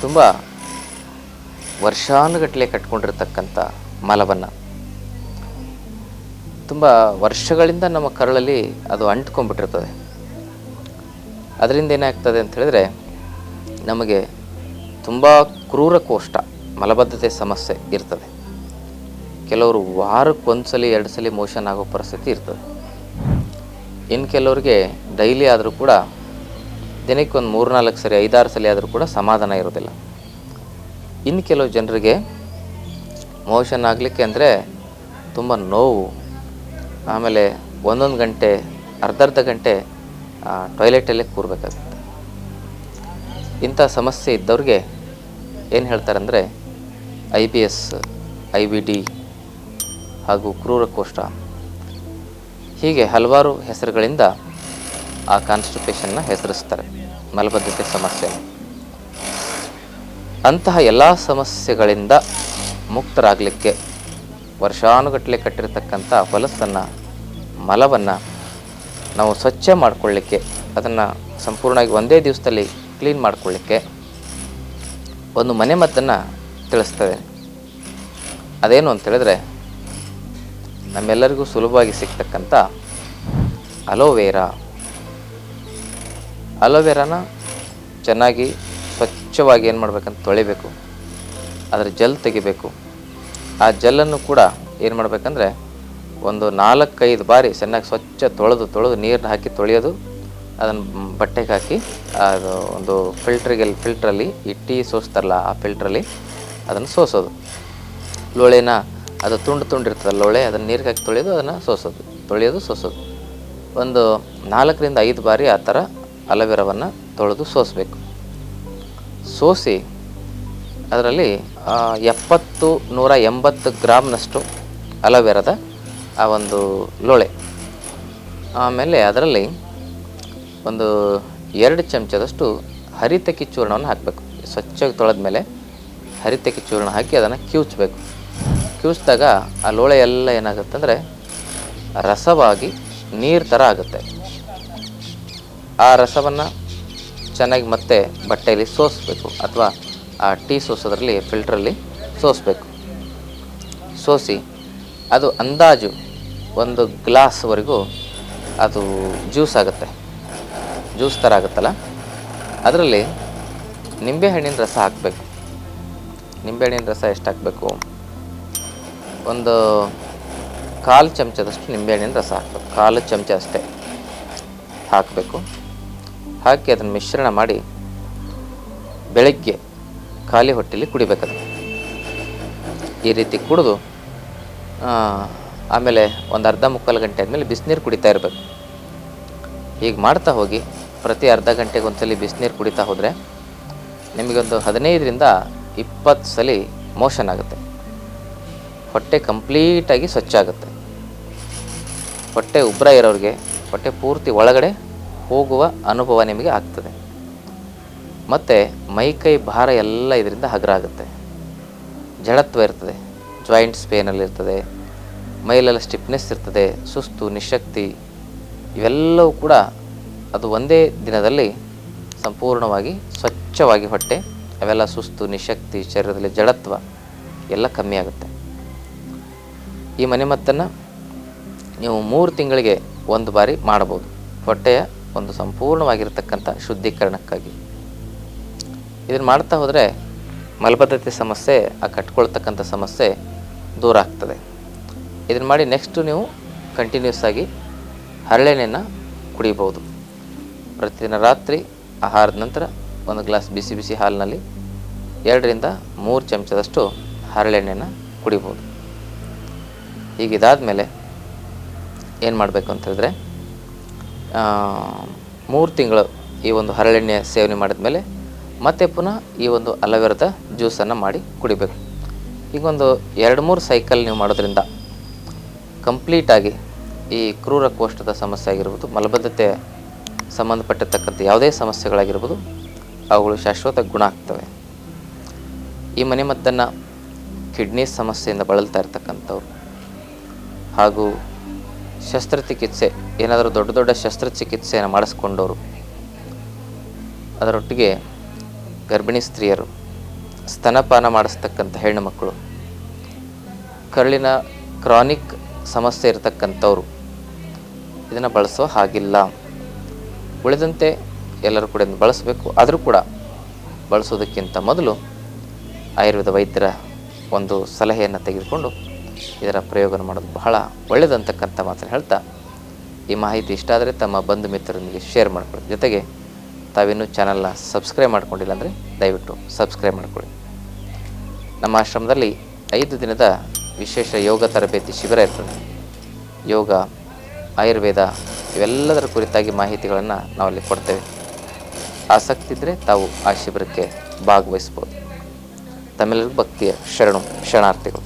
ತುಂಬ ವರ್ಷಾನುಗಟ್ಟಲೆ ಕಟ್ಕೊಂಡಿರ್ತಕ್ಕಂಥ ಮಲವನ್ನು ತುಂಬ ವರ್ಷಗಳಿಂದ ನಮ್ಮ ಕರಳಲ್ಲಿ ಅದು ಅಂಟ್ಕೊಂಡ್ಬಿಟ್ಟಿರ್ತದೆ. ಅದರಿಂದ ಏನಾಗ್ತದೆ ಅಂತ ಹೇಳಿದ್ರೆ, ನಮಗೆ ತುಂಬ ಕ್ರೂರ ಕೋಷ್ಟ, ಮಲಬದ್ಧತೆ ಸಮಸ್ಯೆ ಇರ್ತದೆ. ಕೆಲವರು ವಾರಕ್ಕೊಂದ್ಸಲಿ ಎರಡು ಸಲ ಮೋಷನ್ ಆಗೋ ಪರಿಸ್ಥಿತಿ ಇರ್ತದೆ. ಇನ್ನು ಕೆಲವರಿಗೆ ಡೈಲಿ ಆದರೂ ಕೂಡ ದಿನಕ್ಕೆ ಒಂದು ಮೂರ್ನಾಲ್ಕು ಸರಿ, ಐದಾರು ಸಲ ಆದರೂ ಕೂಡ ಸಮಾಧಾನ ಇರೋದಿಲ್ಲ ಇನ್ನು ಕೆಲವು ಜನರಿಗೆ ಮೋಷನ್ ಆಗಲಿಕ್ಕೆ ಅಂದರೆ ತುಂಬ ನೋವು. ಆಮೇಲೆ ಒಂದೊಂದು ಗಂಟೆ, ಅರ್ಧರ್ಧ ಗಂಟೆ ಟಾಯ್ಲೆಟಲ್ಲೇ ಕೂರಬೇಕಾಗುತ್ತೆ. ಇಂಥ ಸಮಸ್ಯೆ ಇದ್ದವ್ರಿಗೆ ಏನು ಹೇಳ್ತಾರಂದರೆ I B S I B D ಹಾಗೂ ಕ್ರೂರಕೋಷ್ಠ ಹೀಗೆ ಹಲವಾರು ಹೆಸರುಗಳಿಂದ ಆ ಕಾನ್ಸ್ಟಿಪೇಷನ್ನ ಹೆಸರಿಸ್ತಾರೆ. ಮಲಬದ್ಧತೆ ಸಮಸ್ಯೆ. ಅಂತಹ ಎಲ್ಲ ಸಮಸ್ಯೆಗಳಿಂದ ಮುಕ್ತರಾಗಲಿಕ್ಕೆ ವರ್ಷಾನುಗಟ್ಟಲೆ ಕಟ್ಟಿರತಕ್ಕಂಥ ಹೊಲಸನ್ನು, ಮಲವನ್ನು ನಾವು ಸ್ವಚ್ಛ ಮಾಡಿಕೊಳ್ಳಿಕ್ಕೆ, ಅದನ್ನು ಸಂಪೂರ್ಣವಾಗಿ ಒಂದೇ ದಿವಸದಲ್ಲಿ ಕ್ಲೀನ್ ಮಾಡಿಕೊಳ್ಳಿಕ್ಕೆ ಒಂದು ಮನೆ ಮದ್ದನ್ನು ತಿಳಿಸ್ತದೆ ಅದೇನು ಅಂತ ಹೇಳಿದ್ರೆ, ನಮ್ಮೆಲ್ಲರಿಗೂ ಸುಲಭವಾಗಿ ಸಿಗ್ತಕ್ಕಂಥ ಅಲೋವೇರಾ ಅಲೋವೆರಾನ ಚೆನ್ನಾಗಿ, ಸ್ವಚ್ಛವಾಗಿ ಏನು ಮಾಡಬೇಕಂತ ತೊಳಿಬೇಕು. ಅದರ ಜೆಲ್ ತೆಗಿಬೇಕು. ಆ ಜೆಲ್ಲನ್ನು ಕೂಡ ಏನು ಮಾಡಬೇಕಂದ್ರೆ, ಒಂದು ನಾಲ್ಕೈದು ಬಾರಿ ಚೆನ್ನಾಗಿ ಸ್ವಚ್ಛ ತೊಳೆದು ತೊಳೆದು ನೀರನ್ನ ಹಾಕಿ ತೊಳೆಯೋದು. ಅದನ್ನು ಬಟ್ಟೆಗೆ ಹಾಕಿ, ಅದು ಒಂದು ಫಿಲ್ಟ್ರಿಗೆ ಫಿಲ್ಟ್ರಲ್ಲಿ ಇಟ್ಟಿ ಸೋಸ್ತಾರಲ್ಲ ಆ ಫಿಲ್ಟ್ರಲ್ಲಿ ಅದನ್ನು ಸೋಸೋದು. ಲೋಳೆನ, ಅದು ತುಂಡು ತುಂಡಿರ್ತದೆ ಲೋಳೆ, ಅದನ್ನು ನೀರಿಗೆ ಹಾಕಿ ತೊಳೆಯೋದು ಅದನ್ನು ಸೋಸೋದು, ತೊಳೆಯೋದು, ಸೋಸೋದು. ಒಂದು ನಾಲ್ಕರಿಂದ ಐದು ಬಾರಿ ಆ ಥರ ಅಲೋವೆರಾವನ್ನು ತೊಳೆದು ಸೋಸಬೇಕು. ಸೋಸಿ ಅದರಲ್ಲಿ ಎಪ್ಪತ್ತು ನೂರ ಎಂಬತ್ತು ಗ್ರಾಮ್ನಷ್ಟು ಅಲೋವೆರಾದ ಆ ಒಂದು ಲೋಳೆ. ಆಮೇಲೆ ಅದರಲ್ಲಿ ಒಂದು ಎರಡು ಚಮಚದಷ್ಟು ಹರಿತಕ್ಕಿ ಚೂರ್ಣವನ್ನು ಹಾಕಬೇಕು. ಸ್ವಚ್ಛವಾಗಿ ತೊಳೆದ ಮೇಲೆ ಹರಿತಕ್ಕಿ ಚೂರ್ಣ ಹಾಕಿ ಅದನ್ನು ಕಿವುಚಬೇಕು. ಕಿವುಚಿದಾಗ ಆ ಲೋಳೆ ಎಲ್ಲ ಏನಾಗುತ್ತೆ ಅಂದರೆ ರಸವಾಗಿ ನೀರು ಥರ ಆಗುತ್ತೆ. ಆ ರಸವನ್ನು ಚೆನ್ನಾಗಿ ಮತ್ತೆ ಬಟ್ಟೆಯಲ್ಲಿ ಸೋಸಬೇಕು ಅಥವಾ ಆ ಟೀ ಸೋಸೋದ್ರಲ್ಲಿ, ಫಿಲ್ಟ್ರಲ್ಲಿ ಸೋಸಬೇಕು. ಸೋಸಿ ಅದು ಅಂದಾಜು ಒಂದು ಗ್ಲಾಸ್ವರೆಗೂ ಅದು ಜ್ಯೂಸ್ ಆಗುತ್ತೆ. ಜ್ಯೂಸ್ ಥರ ಆಗುತ್ತಲ್ಲ? ಅದರಲ್ಲಿ ನಿಂಬೆಹಣ್ಣಿನ ರಸ ಹಾಕಬೇಕು. ನಿಂಬೆಹಣ್ಣಿನ ರಸ ಎಷ್ಟು ಹಾಕಬೇಕು ಒಂದು ಕಾಲು ಚಮಚದಷ್ಟು ನಿಂಬೆಹಣ್ಣಿನ ರಸ ಹಾಕಬೇಕು. ಕಾಲು ಚಮಚ ಅಷ್ಟೇ ಹಾಕಬೇಕು. ಹಾಕಿ ಅದನ್ನು ಮಿಶ್ರಣ ಮಾಡಿ ಬೆಳಗ್ಗೆ ಖಾಲಿ ಹೊಟ್ಟೆಯಲ್ಲಿ ಕುಡಿಬೇಕದು ಈ ರೀತಿ ಕುಡಿದು ಆಮೇಲೆ ಒಂದು ಅರ್ಧ ಮುಕ್ಕಾಲು ಗಂಟೆ ಆದಮೇಲೆ ಬಿಸಿನೀರು ಕುಡಿತಾ ಇರಬೇಕು. ಹೀಗೆ ಮಾಡ್ತಾ ಹೋಗಿ ಪ್ರತಿ ಅರ್ಧ ಗಂಟೆಗೆ ಒಂದ್ಸಲಿ ಬಿಸಿನೀರು ಕುಡಿತಾ ಹೋದರೆ ನಿಮಗೊಂದು ಹದಿನೈದರಿಂದ ಇಪ್ಪತ್ತು ಸಲ ಮೋಷನ್ ಆಗುತ್ತೆ. ಹೊಟ್ಟೆ ಕಂಪ್ಲೀಟಾಗಿ ಸ್ವಚ್ಛ ಆಗುತ್ತೆ. ಹೊಟ್ಟೆ ಉಬ್ಬರ ಇರೋರಿಗೆ, ಹೊಟ್ಟೆ ಪೂರ್ತಿ ಒಳಗಡೆ ಹೋಗುವ ಅನುಭವ ನಿಮಗೆ ಆಗ್ತದೆ. ಮತ್ತು ಮೈಕೈ ಭಾರ ಎಲ್ಲ ಇದರಿಂದ ಹಗುರ ಆಗುತ್ತೆ ಜಡತ್ವ ಇರ್ತದೆ. ಜಾಯಿಂಟ್ಸ್ ಪೇನಲ್ಲಿ ಇರ್ತದೆ. ಮೈಲೆಲ್ಲ ಸ್ಟಿಫ್ನೆಸ್ ಇರ್ತದೆ. ಸುಸ್ತು, ನಿಶಕ್ತಿ ಇವೆಲ್ಲವೂ ಕೂಡ ಅದು ಒಂದೇ ದಿನದಲ್ಲಿ ಸಂಪೂರ್ಣವಾಗಿ ಸ್ವಚ್ಛವಾಗಿ ಹೊಟ್ಟೆ, ಅವೆಲ್ಲ ಸುಸ್ತು, ನಿಶಕ್ತಿ, ಶರೀರದಲ್ಲಿ ಜಡತ್ವ ಎಲ್ಲ ಕಮ್ಮಿ ಆಗುತ್ತೆ. ಈ ಮನೆಮದ್ದನ್ನು ನೀವು ಮೂರು ತಿಂಗಳಿಗೆ ಒಂದು ಬಾರಿ ಮಾಡಬಹುದು. ಹೊಟ್ಟೆಯ ಒಂದು ಸಂಪೂರ್ಣವಾಗಿರ್ತಕ್ಕಂಥ ಶುದ್ಧೀಕರಣಕ್ಕಾಗಿ. ಇದನ್ನು ಮಾಡ್ತಾ ಹೋದರೆ ಮಲಬದ್ಧತೆ ಸಮಸ್ಯೆ, ಆ ಕಟ್ಕೊಳ್ತಕ್ಕಂಥ ಸಮಸ್ಯೆ ದೂರ ಆಗ್ತದೆ. ಇದನ್ನು ಮಾಡಿ ನೆಕ್ಸ್ಟು ನೀವು ಕಂಟಿನ್ಯೂಸ್ ಆಗಿ ಹರಳೆಣ್ಣೆಯನ್ನು ಕುಡಿಬೋದು. ಪ್ರತಿದಿನ ರಾತ್ರಿ ಆಹಾರದ ನಂತರ ಒಂದು ಗ್ಲಾಸ್ ಬಿಸಿ ಬಿಸಿ ಹಾಲಿನಲ್ಲಿ ಎರಡರಿಂದ ಮೂರು ಚಮಚದಷ್ಟು ಹರಳೆಣ್ಣೆಯನ್ನು ಕುಡಿಬೋದು. ಹೀಗಿದಾದ ಮೇಲೆ ಏನು ಮಾಡಬೇಕು ಅಂತ ಹೇಳಿದ್ರೆ ಮೂರು ತಿಂಗಳು ಈ ಒಂದು ಹರಳೆಣ್ಣೆ ಸೇವನೆ ಮಾಡಿದ ಮೇಲೆ ಮತ್ತೆ ಪುನಃ ಈ ಒಂದು ಅಲವೆರದ ಜ್ಯೂಸನ್ನು ಮಾಡಿ ಕುಡಿಬೇಕು. ಈಗ ಒಂದು ಎರಡು ಮೂರು ಸೈಕಲ್ ನೀವು ಮಾಡೋದ್ರಿಂದ ಕಂಪ್ಲೀಟಾಗಿ ಈ ಕ್ರೂರ ಕೋಷ್ಟದ ಸಮಸ್ಯೆ ಆಗಿರ್ಬೋದು, ಮಲಬದ್ಧತೆ ಸಂಬಂಧಪಟ್ಟಿರ್ತಕ್ಕಂಥ ಯಾವುದೇ ಸಮಸ್ಯೆಗಳಾಗಿರ್ಬೋದು, ಅವುಗಳು ಶಾಶ್ವತ ಗುಣ ಆಗ್ತವೆ. ಈ ಮನೆಮದ್ದನ್ನು ಕಿಡ್ನಿ ಸಮಸ್ಯೆಯಿಂದ ಬಳಲ್ತಾ ಇರ್ತಕ್ಕಂಥವ್ರು ಹಾಗೂ ಶಸ್ತ್ರಚಿಕಿತ್ಸೆ, ಏನಾದರೂ ದೊಡ್ಡ ದೊಡ್ಡ ಶಸ್ತ್ರಚಿಕಿತ್ಸೆಯನ್ನು ಮಾಡಿಸ್ಕೊಂಡವರು. ಅದರೊಟ್ಟಿಗೆ ಗರ್ಭಿಣಿ ಸ್ತ್ರೀಯರು ಸ್ತನಪಾನ ಮಾಡಿಸ್ತಕ್ಕಂಥ ಹೆಣ್ಣುಮಕ್ಕಳು ಕರುಳಿನ ಕ್ರಾನಿಕ್ ಸಮಸ್ಯೆ ಇರತಕ್ಕಂಥವ್ರು. ಇದನ್ನು ಬಳಸೋ ಹಾಗಿಲ್ಲ. ಉಳಿದಂತೆ ಎಲ್ಲರೂ ಕೂಡ ಬಳಸಬೇಕು. ಆದರೂ ಕೂಡ ಬಳಸೋದಕ್ಕಿಂತ ಮೊದಲು ಆಯುರ್ವೇದ ವೈದ್ಯರ ಒಂದು ಸಲಹೆಯನ್ನು ತೆಗೆದುಕೊಂಡು ಇದರ ಪ್ರಯೋಗ ಮಾಡೋದು ಬಹಳ ಒಳ್ಳೆಯದಂತಕ್ಕಂಥ ಮಾತನ್ನು ಹೇಳ್ತಾ, ಈ ಮಾಹಿತಿ ಇಷ್ಟ ಆದರೆ ತಮ್ಮ ಬಂಧು ಮಿತ್ರರೊಂದಿಗೆ ಶೇರ್ ಮಾಡ್ಕೊಳ್ಳಿ. ಜೊತೆಗೆ ತಾವಿನ್ನೂ ಚಾನಲ್ನ ಸಬ್ಸ್ಕ್ರೈಬ್ ಮಾಡ್ಕೊಂಡಿಲ್ಲ ಅಂದರೆ ದಯವಿಟ್ಟು ಸಬ್ಸ್ಕ್ರೈಬ್ ಮಾಡಿಕೊಳ್ಳಿ. ನಮ್ಮ ಆಶ್ರಮದಲ್ಲಿ ಐದು ದಿನದ ವಿಶೇಷ ಯೋಗ ತರಬೇತಿ ಶಿಬಿರ ಇರ್ತದೆ. ಯೋಗ, ಆಯುರ್ವೇದ ಇವೆಲ್ಲದರ ಕುರಿತಾಗಿ ಮಾಹಿತಿಗಳನ್ನು ನಾವಲ್ಲಿ ಕೊಡ್ತೇವೆ. ಆಸಕ್ತಿ ಇದ್ದರೆ ತಾವು ಆ ಶಿಬಿರಕ್ಕೆ ಭಾಗವಹಿಸ್ಬೋದು. ತಮ್ಮೆಲ್ಲರಿಗೂ ಭಕ್ತಿಯ ಶರಣು, ಶರಣಾರ್ಥಿಗಳು.